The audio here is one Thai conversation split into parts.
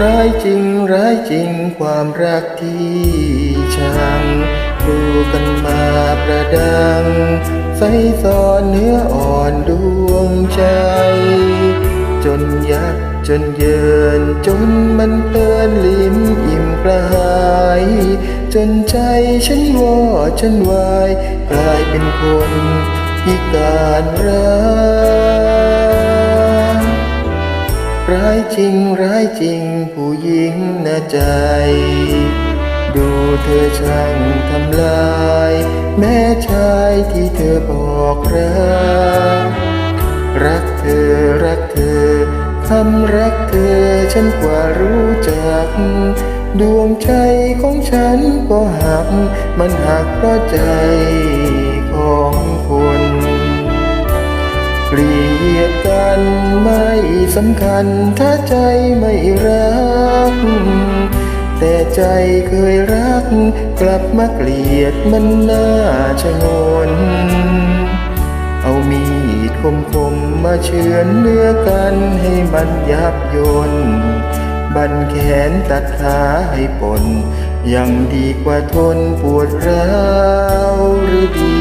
ร้ายจริงร้ายจริงความรักที่ช่างดูกันมาประดังใสสอนเนื้ออ่อนดวงใจ จนยักจนเยินจนมันเตือนลิ้มอิ่มกระหาย จนใจฉันวอดฉันวาย กลายเป็นคนพิการร้ายายจริงร้ายจริงผู้หญิงนะใจ ดูเธอช่างทำลาย แม่ชายที่เธอบอกรัก รักเธอรักเธอคำรักเธอฉันกว่ารู้จัก ดวงใจของฉันก็หัก มันหักเพราะใจของคนเกลียดกันม่ สำคัญถ้าใจไม่รัก แต่ใจเคยรัก กลับมาเกลียดมันน่าชะงน เอามีดคมคมมาเฉือนเนื้อกันให้มันยับยนบันแขนตัดขาให้ปน ยังดีกว่าทนปวดร้าวหรือดี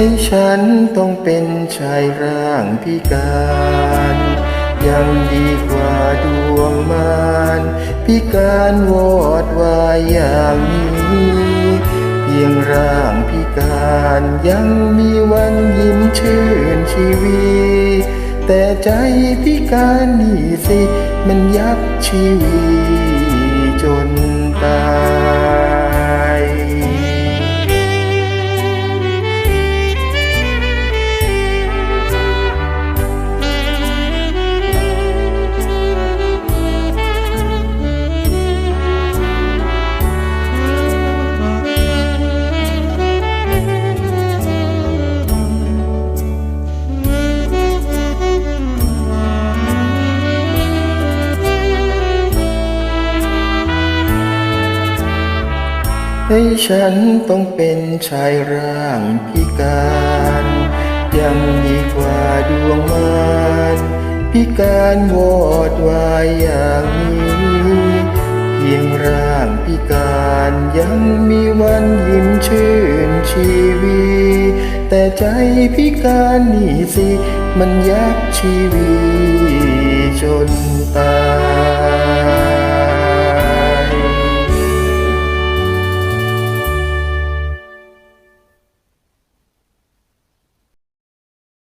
ให้ฉันต้องเป็นชายร่างพิการ ยังดีกว่าดวงมารพิการวอดวายอย่างนี้ เพียงร่างพิการยังมีวันยิ้มชื่นชีวีแต่ใจพิการนี่สิ มันยับชีวี ให้ฉันต้องเป็นชายร่างพิการยังดีกว่าดวงมารพิการวอดวายอย่างนี้เพียงร่างพิการยังมีวันยิ้มชื่นชีวีแต่ใจพิการนี่สิ มันยักชีวีจนต